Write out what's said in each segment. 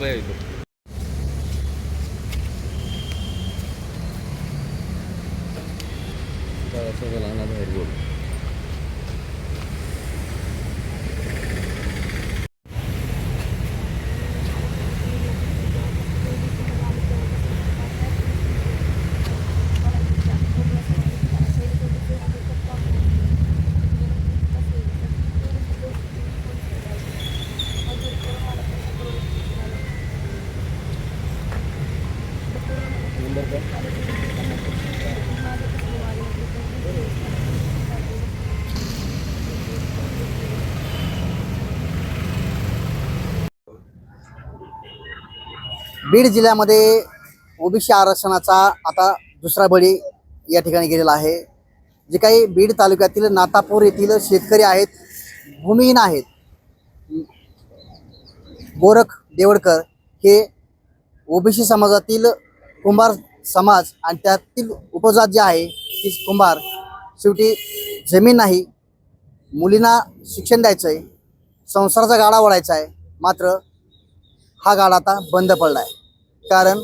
भैया इथं सगळं लहान बाहेर बीड जिल्ह्यामध्ये ओबीसी आरक्षणाचा आता दुसरा बळी या ठिकाणी गेलेला आहे. जे काही बीड तालुक्यातील नातापूर येथील शेतकरी आहेत भूमिहीन आहेत गोरख देवडकर हे ओबीसी समाजातील कुंभार समाज आणि त्यातील उपजात जे आहे ती कुंभार शेवटी जमीन नाही मुलींना शिक्षण द्यायचं आहे संसाराचा गाडा ओढायचा आहे मात्र हा गाडा आता बंद पडला आहे कारण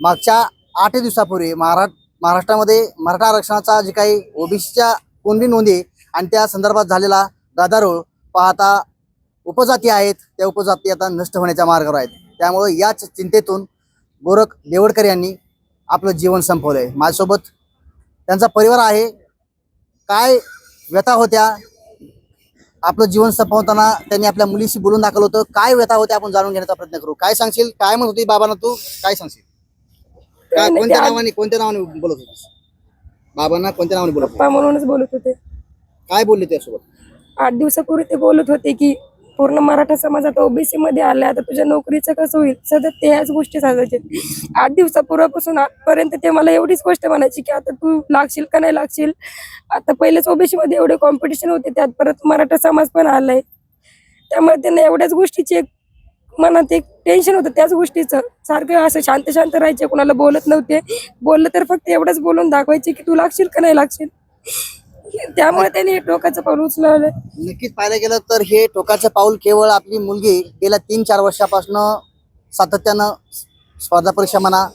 मागच्या आठ दिवसापूर्वी महारा महाराष्ट्रामध्ये मराठा आरक्षणाचा जे काही ओबीसीच्या कोंडी नोंदी आणि त्या संदर्भात झालेला गदारोळ पाहता उपजाती आहेत त्या उपजाती आता नष्ट होण्याच्या मार्गावर आहेत. त्यामुळं याच चिंतेतून गोरख देवडकर यांनी आपलं जीवन संपवलं आहे माझ्यासोबत त्यांचा परिवार आहे. काय व्यथा होत्या? आपलं जीवन संपवताना त्यांनी आपल्या मुलीशी बोलून दाखवलं होतं. काय व्यथा होत्या आपण जाणून घेण्याचा प्रयत्न करू? काय सांगशील? काय म्हणत होती बाबांना तू? काय सांगशील? काय कोणत्या ते नावाने कोणत्या नावाने बोलत होतीस? बाबांना कोणत्या नावाने बोलत होती? म्हणूनच बोलत होते. काय बोलले त्यासोबत? आठ दिवसापूर्वी ते बोलत होते की पूर्ण मराठा समाज आता ओबीसी मध्ये आलाय आता तुझ्या नोकरीचं कसं होईल? सतत त्याच गोष्टी सांगायचे. आठ दिवसापूर्वीपासून आजपर्यंत ते मला एवढीच गोष्ट म्हणायची की आता तू लागशील का नाही लागशील? आता पहिलेच ओबीसी मध्ये एवढे कॉम्पिटिशन होते त्यात परत मराठा समाज पण आलाय. त्यामुळे त्यांना एवढ्याच गोष्टीची एक मनात एक टेन्शन होतं त्याच गोष्टीचं. सारखं असं शांत शांत राहायचे कोणाला बोलत नव्हते. बोललं तर फक्त एवढंच बोलून दाखवायचे की तू लागशील का नाही लागशील? त्यामुळे त्यांनी हे टोकाचं पाऊल उचलवलं नक्कीच पाहायला गेलं तर हे टोकाचं पाऊल केवळ आपली मुलगी गेल्या तीन चार वर्षापासून सातत्यानं स्पर्धा परीक्षा म्हणा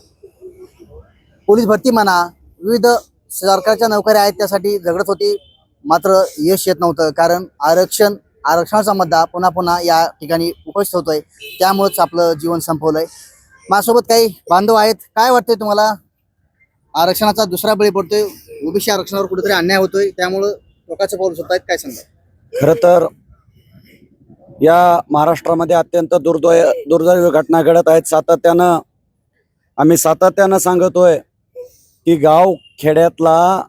पोलीस भरती म्हणा विविध सरकारच्या नोकऱ्या आहेत त्यासाठी झगडत होती. मात्र यश येत नव्हतं कारण आरक्षण आरक्षणाचा मुद्दा पुन्हा पुन्हा या ठिकाणी उपस्थित होतोय. त्यामुळेच आपलं जीवन संपवलंय. माझ्यासोबत काही बांधव आहेत. काय वाटतंय तुम्हाला? आरक्षणाचा दुसरा बळी पडतोय. ओबीसी आरक्षणावर कुठेतरी अन्याय होतोय त्यामुळं टोकाचं पाऊल सुद्धा काय सांगा खरं तर या महाराष्ट्रामध्ये अत्यंत दुर्दैव दुर्दैवी घटना घडत आहेत. सातत्यानं आम्ही सातत्यानं सांगतोय की गाव खेड्यातला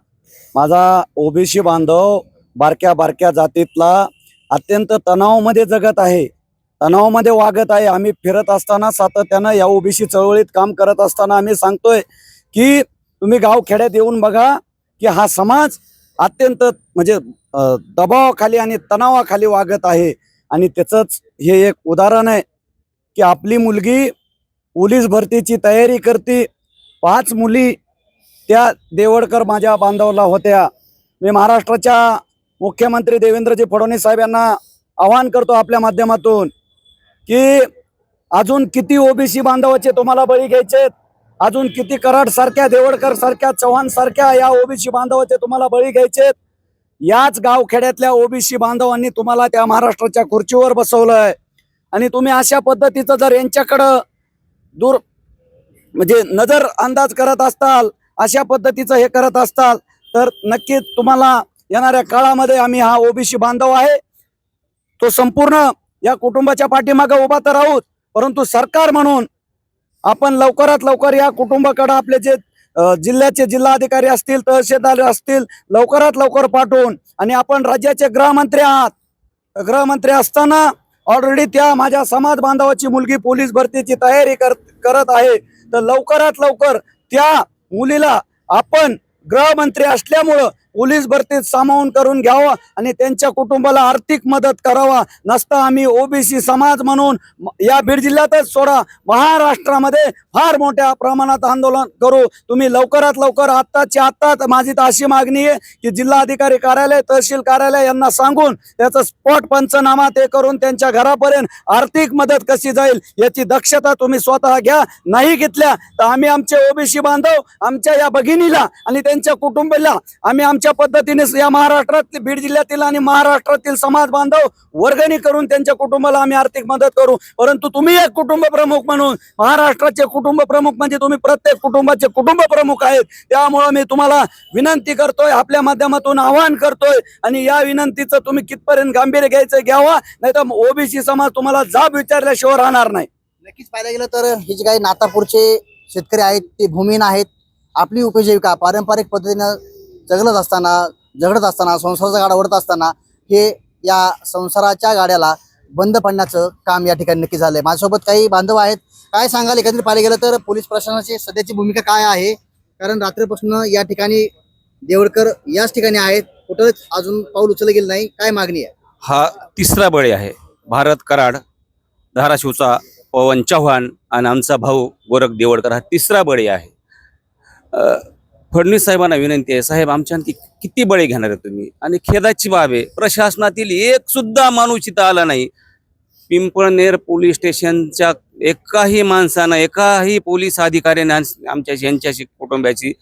माझा ओबीसी बांधव बारक्या बारक्या जातीतला अत्यंत तणावमध्ये जगत आहे. तणावामध्ये वागत आहे. आम्ही फिरत असताना सातत्यानं या ओबीसी चळवळीत काम करत असताना आम्ही सांगतोय की तुम्ही गाव खेड्यात येऊन बघा. की हा समाज अत्यंत म्हणजे दबावाखाली आणि तणावाखाली वागत आहे. आणि त्याचंच हे एक उदाहरण आहे की आपली मुलगी पोलीस भरतीची तयारी करते. पाच मुली त्या देवडकर माझ्या बांधवला होत्या. मी महाराष्ट्राच्या मुख्यमंत्री देवेंद्रजी फडणवीस साहेब यांना आवाहन करतो आपल्या माध्यमातून की अजून किती ओबीसी बांधवाचे तुम्हाला बळी घ्यायचे आहेत अजून किती कराड सारख्या देवडकर सारख्या चव्हाण सारख्या या ओबीसी बांधवाचे तुम्हाला बळी घ्यायचे याच गावखेड्यातल्या ओबीसी बांधवांनी तुम्हाला त्या महाराष्ट्राच्या खुर्चीवर बसवलंय. आणि तुम्ही अशा पद्धतीचं जर यांच्याकडं दूर म्हणजे नजर अंदाज करत असताल अशा पद्धतीचं हे करत असताल तर नक्कीच तुम्हाला येणाऱ्या काळामध्ये आम्ही हा ओबीसी बांधव आहे. तो संपूर्ण या कुटुंबाच्या पाठीमागे उभा तर आहोत परंतु सरकार म्हणून आपण लवकरात लवकर या कुटुंबाकडे आपले जे जिल्ह्याचे जिल्हाधिकारी असतील तहसीलदार असतील लवकरात लवकर पाठवून आणि आपण राज्याचे गृहमंत्री आहात. गृहमंत्री असताना ऑलरेडी त्या माझ्या समाज बांधवाची मुलगी पोलीस भरतीची तयारी कर करत आहे. तर लवकरात लवकर त्या मुलीला आपण गृहमंत्री असल्यामुळं पोलीस भरतीत सामावून करून घ्यावा आणि त्यांच्या कुटुंबाला आर्थिक मदत करावा. नसता आम्ही ओबीसी समाज म्हणून या बीड जिल्ह्यातच सोडा. महाराष्ट्रामध्ये फार मोठ्या प्रमाणात आंदोलन करू. तुम्ही लवकरात लवकर आत्ताच्या आत्ताच माझी तर अशी मागणी आहे की जिल्हाधिकारी कार्यालय तहसील कार्यालय यांना सांगून त्याचं स्पॉट पंचनामा ते करून त्यांच्या घरापर्यंत आर्थिक मदत कशी जाईल याची दक्षता तुम्ही स्वतः घ्या. नाही घेतल्या तर आम्ही आमचे ओबीसी बांधव आमच्या या भगिनीला आणि त्यांच्या कुटुंबाला आम्ही आमच्या पद्धतीने या महाराष्ट्रातील बीड जिल्ह्यातील आणि महाराष्ट्रातील समाज बांधव वर्गणी करून त्यांच्या कुटुंबाला आम्ही आर्थिक मदत करू. परंतु तुम्ही एक कुटुंब प्रमुख म्हणून महाराष्ट्राचे कुटुंब प्रमुख म्हणजे तुम्ही प्रत्येक कुटुंबाचे कुटुंब प्रमुख आहेत. त्यामुळं मी तुम्हाला विनंती करतोय आपल्या माध्यमातून आवाहन करतोय आणि या विनंतीचं तुम्ही कितपर्यंत गांभीर्य घ्यायचं घ्यावा नाही तर ओबीसी समाज तुम्हाला जाब विचारल्याशिवाय राहणार नाही. नक्कीच पाहायला गेलं तर हे जे काही नातापूरचे शेतकरी आहेत ते भूमीन आहेत. आपली उपजीविका पारंपरिक पद्धतीनं जगलत असताना झगडत असताना संसाराचा गाडा ओढत असताना हे या संसाराच्या गाड्याला बंद पडण्याचं काम या ठिकाणी नक्की झालंय. माझ्यासोबत काही बांधव आहेत. काय सांगाल? एकंदरीत पाहिलं गेलं तर पोलीस प्रशासनाची सध्याची भूमिका काय आहे? कारण रात्रीपासून या ठिकाणी देवडकर याच ठिकाणी आहेत. कुठंच अजून पाऊल उचललं गेलं नाही. काय मागणी आहे? हा तिसरा बळी आहे. भारत कराड धाराशिवचा पवन चव्हाण आणि आमचा भाऊ गोरख देवडकर हा तिसरा बळी आहे. फडणवीस साहेबांना विनंती आहे साहेब आमच्या आणखी किती बळी घेणार आहे तुम्ही? आणि खेदाची बाब आहे प्रशासनातील एक सुद्धा माणूस इथं आला नाही. पिंपळनेर पोलीस स्टेशनच्या एकाही माणसानं एकाही पोलीस अधिकाऱ्याने आमच्या यांच्याशी कुटुंबाची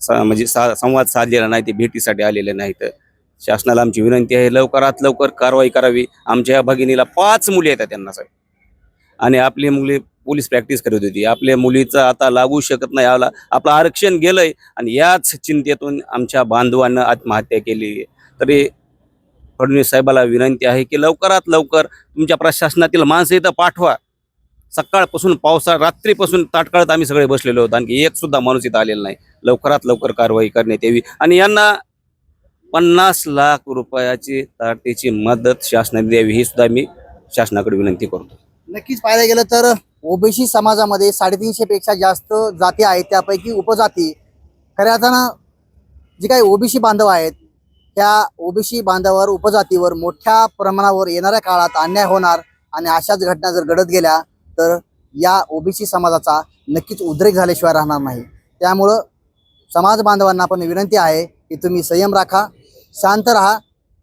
स- म्हणजे सा- संवाद साधलेला नाही ते भेटीसाठी आलेले नाहीत. शासनाला आमची विनंती आहे लवकरात लवकर कारवाई करावी. आमच्या या भगिनीला पाच मुली आहेत त्यांना साहेब. आणि आपली मुली पोलीस प्रॅक्टिस करत होती. आपल्या मुलीचं आता लागू शकत नाही. आला आपलं आरक्षण गेलंय आणि याच चिंतेतून आमच्या बांधवानं आत्महत्या केली. तरी फडणवीस साहेबाला विनंती आहे की लवकरात लवकर तुमच्या प्रशासनातील माणसं इथं पाठवा. सकाळपासून पावसा रात्रीपासून ताटकाळत आम्ही सगळे बसलेलो होतो. आणखी एक सुद्धा माणूस इथं आलेला नाही. लवकरात लवकर कारवाई करण्यात यावी. आणि यांना पन्नास लाख रुपयाची तारतेची मदत शासनाने द्यावी ही सुद्धा मी शासनाकडे विनंती करतो. नक्कीच पाहायला गेलं तर ओबीसी समाजामध्ये साडेतीनशे पेक्षा जास्त जाती आहेत त्यापैकी उपजाती. खऱ्या अर्थानं जे काही ओबीसी बांधव आहेत त्या ओबीसी बांधवावर उपजातीवर मोठ्या प्रमाणावर येणाऱ्या काळात अन्याय होणार आणि अशाच घटना जर घडत गेल्या तर या ओबीसी समाजाचा नक्कीच उद्रेक झाल्याशिवाय राहणार नाही. त्यामुळं समाज बांधवांना पण विनंती आहे की तुम्ही संयम राखा शांत राहा.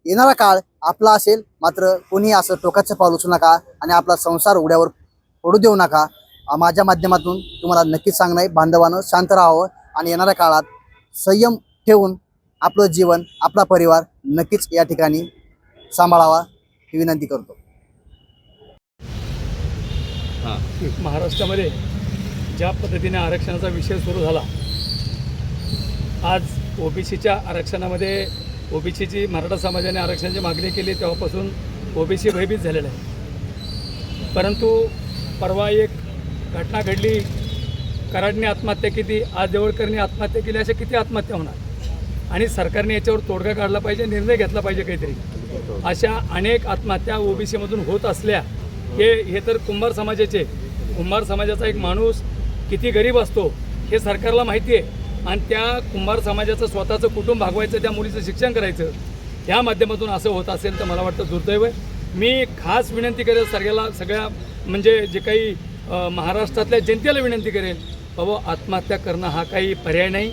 येणारा काळ आपला असेल मात्र कोणी असं टोकाचं पाऊल उचलू नका आणि आपला संसार उघड्यावर पडू देऊ नका. माझ्या माध्यमातून तुम्हाला नक्कीच सांगणं आहे बांधवानं शांत राहावं आणि येणाऱ्या काळात संयम ठेवून आपलं जीवन आपला परिवार नक्कीच या ठिकाणी सांभाळावा ही विनंती करतो. महाराष्ट्रामध्ये ज्या पद्धतीने आरक्षणाचा विषय सुरू झाला आज ओबीसीच्या आरक्षणामध्ये ओबीसीची मराठा समाजाने आरक्षणाची मागणी केली तेव्हापासून ओबीसी भयभीत झालेला आहे परंतु परवा एक घटना घडली. कराडने आत्महत्या केली आज देवळकरने आत्महत्या केली अशा किती आत्महत्या होणार? आणि सरकारने याच्यावर तोडगा काढला पाहिजे निर्णय घेतला पाहिजे काहीतरी. अशा अनेक आत्महत्या ओबीसीमधून होत असल्या हे हे तर कुंभार समाजाचे. कुंभार समाजाचा एक माणूस किती गरीब असतो हे सरकारला माहिती आहे. आणि त्या कुंभार समाजाचं स्वतःचं कुटुंब भागवायचं त्या मुलीचं शिक्षण करायचं या माध्यमातून असं होत असेल तर मला वाटतं दुर्दैव आहे. मी खास विनंती करेल सगळ्याला सगळ्या म्हणजे जे काही महाराष्ट्रातल्या जनतेला विनंती करेल बाबा आत्महत्या करणं हा काही पर्याय नाही.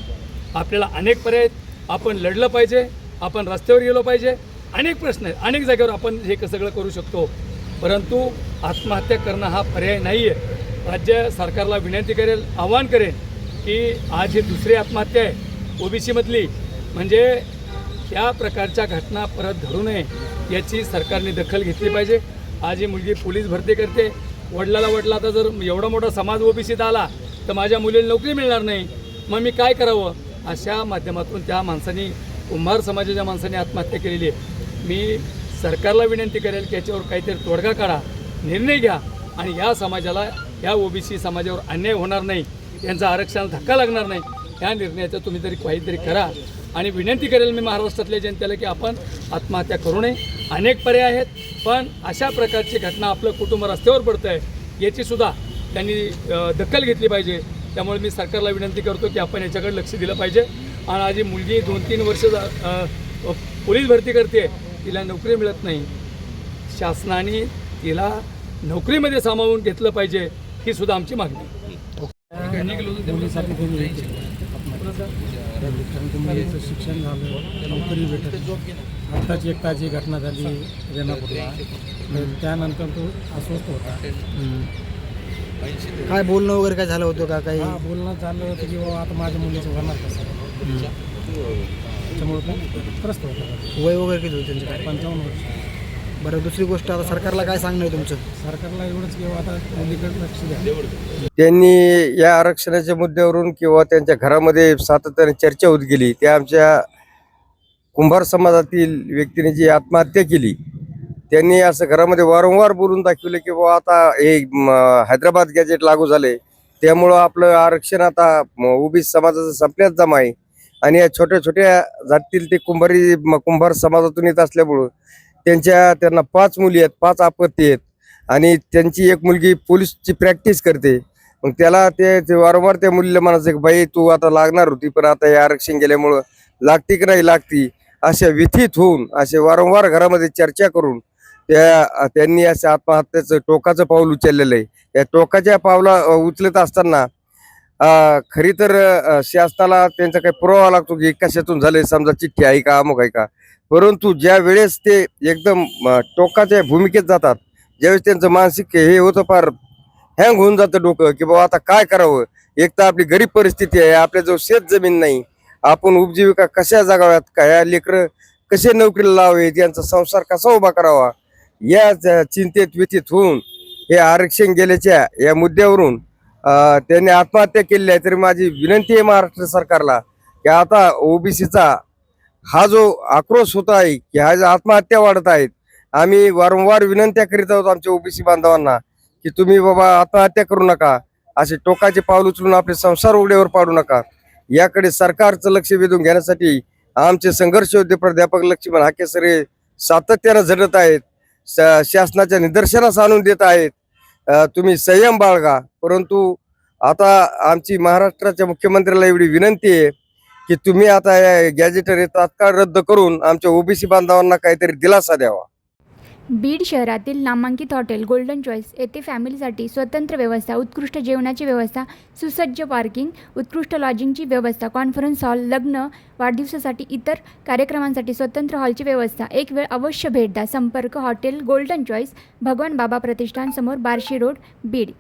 आपल्याला अनेक पर्याय आहेत. आपण लढलं पाहिजे आपण रस्त्यावर गेलो पाहिजे. अनेक प्रश्न आहेत. अनेक जागेवर आपण हे सगळं करू शकतो. परंतु आत्महत्या करणं हा पर्याय नाही आहे राज्य सरकारला विनंती करेल आव्हान करेल की आज ही दुसरी आत्महत्या आहे. ओबीसीमधली. म्हणजे त्या प्रकारच्या घटना परत घडू नये याची सरकारने दखल घेतली पाहिजे. आज ही मुलगी पोलीस भरती करते. वडिलाला वडला तर जर एवढा मोठा समाज ओबीसीत आला तर माझ्या मुलीला नोकरी मिळणार नाही. मग मी काय करावं? अशा माध्यमातून त्या माणसाने कुंभार समाजाच्या माणसाने आत्महत्या केलेली आहे. मी सरकारला विनंती करेल की याच्यावर काहीतरी तोडगा काढा निर्णय घ्या आणि या समाजाला या ओबीसी समाजावर अन्याय होणार नाही. यांचा आरक्षणाला धक्का लागणार नाही. या निर्णयाचं तुम्ही तरी काहीतरी करा. आणि विनंती करेल मी महाराष्ट्रातल्या जनतेला की आपण आत्महत्या करू नये. अनेक पर्याय आहेत पण अशा प्रकारची घटना आपलं कुटुंब रस्त्यावर पडतं आहे याचीसुद्धा त्यांनी दखल घेतली पाहिजे. त्यामुळे मी सरकारला विनंती करतो की आपण याच्याकडे लक्ष दिलं पाहिजे. आणि आज मुलगी दोन तीन वर्ष जा- पोलीस भरती करते तिला नोकरी मिळत नाही. शासनाने तिला नोकरीमध्ये सामावून घेतलं पाहिजे ही सुद्धा आमची मागणी आहे. मुलीसाठी त्यांनी हे केलं. शिक्षण झालं नोकरी भेटत आत्ताच एक ताजी घटना झाली रेणापूरला. त्यानंतर तो अस्वस्थ होता. काय बोलणं वगैरे काय झालं होतं का? काही बोलणं चाललं होतं की बाबा आता माझ्या मुलीचं होणार कसं त्यामुळे त्रस्त होता. वय वगैरे किती होतं त्यांचं? काय पंचावन्न वर्ष. बरं दुसरी गोष्ट आता सरकारला काय सांगणं आहे तुमचं? सरकारला एवढंच की बाबा आता मुलीकडे लक्ष द्या. त्यांनी या आरक्षणाच्या मुद्द्यावरून किंवा त्यांच्या घरामध्ये सातत्याने चर्चा होत गेली त्या आमच्या कुंभार समाजातील व्यक्तीने जी आत्महत्या केली त्यांनी असं घरामध्ये वारंवार बोलून दाखवलं की बाबा आता हे हैदराबाद गॅजेट लागू झाले त्यामुळं आपलं आरक्षण आता ओबीसी समाजाचं संपल्यात जमा आहे. आणि या छोट्या छोट्या जातीतील ते कुंभारी कुंभार समाजातून येत असल्यामुळं त्यांच्या त्यांना पाच मुली आहेत पाच आपत्ती आहेत. आणि त्यांची एक मुलगी पोलीसची प्रॅक्टिस करते. मग त्याला ते वारंवार त्या मुलीला म्हणायचं की बाई तू आता लागणार होती पण आता हे आरक्षण गेल्यामुळं लागती की नाही लागती? अशा व्यथित होऊन असे वारंवार घरामध्ये चर्चा करून त्या त्यांनी असं आत्महत्याचं टोकाचं पाऊल उचललेलं आहे. या टोकाच्या पावला उचलत असताना खरी तर शासनाला त्यांचा काही पुरावा लागतो की कशातून झाले समजा चिठ्ठी आहे का अमुक आहे का? परंतु ज्या वेळेस ते एकदम टोकाच्या भूमिकेत जातात ज्यावेळेस त्यांचं मानसिक हे होतं फार हँग होऊन जातं डोकं की बाबा आता काय करावं? एक तर आपली गरीब परिस्थिती आहे आपल्याजवळ शेत जमीन नाही. आपण उपजीविका कशा जगाव्यात? का या लेकरं कसे नोकरीला लावावेत यांचा संसार कसा उभा करावा? या चिंतेत व्यतीत होऊन हे आरक्षण गेल्याच्या या मुद्द्यावरून त्यांनी आत्महत्या केली आहे तरी माझी विनंती आहे महाराष्ट्र सरकारला की आता ओबीसीचा हा जो आक्रोश होत आहे की हा जो आत्महत्या वाढत आहेत आम्ही वारंवार विनंत्या करीत आहोत आमच्या ओबीसी बांधवांना की तुम्ही बाबा आत्महत्या करू नका असे टोकाचे पाऊल उचलून आपले संसार उड्यावर पाडू नका. याकडे सरकारचं लक्ष वेधून घेण्यासाठी आमचे संघर्ष योद्धे प्राध्यापक लक्ष्मण हाकेसरे सातत्यानं झडत आहेत शासनाच्या निदर्शनास आणून देत आहेत. तुम्ही संयम बाळगा परंतु आता आमची महाराष्ट्राच्या मुख्यमंत्र्याला एवढी विनंती आहे की तुम्ही आता या तात्काळ रद्द करून आमच्या ओबीसी बांधवांना काहीतरी दिलासा द्यावा. बीड शहरातील नामांकित हॉटेल गोल्डन चॉईस येथे फॅमिलीसाठी स्वतंत्र व्यवस्था उत्कृष्ट जेवणाची व्यवस्था सुसज्ज पार्किंग उत्कृष्ट लॉजिंगची व्यवस्था कॉन्फरन्स हॉल लग्न वाढदिवसासाठी इतर कार्यक्रमांसाठी स्वतंत्र हॉलची व्यवस्था एक वेळ अवश्य भेट द्या. संपर्क हॉटेल गोल्डन चॉईस भगवान बाबा प्रतिष्ठानसमोर बारशी बार्शी रोड बीड.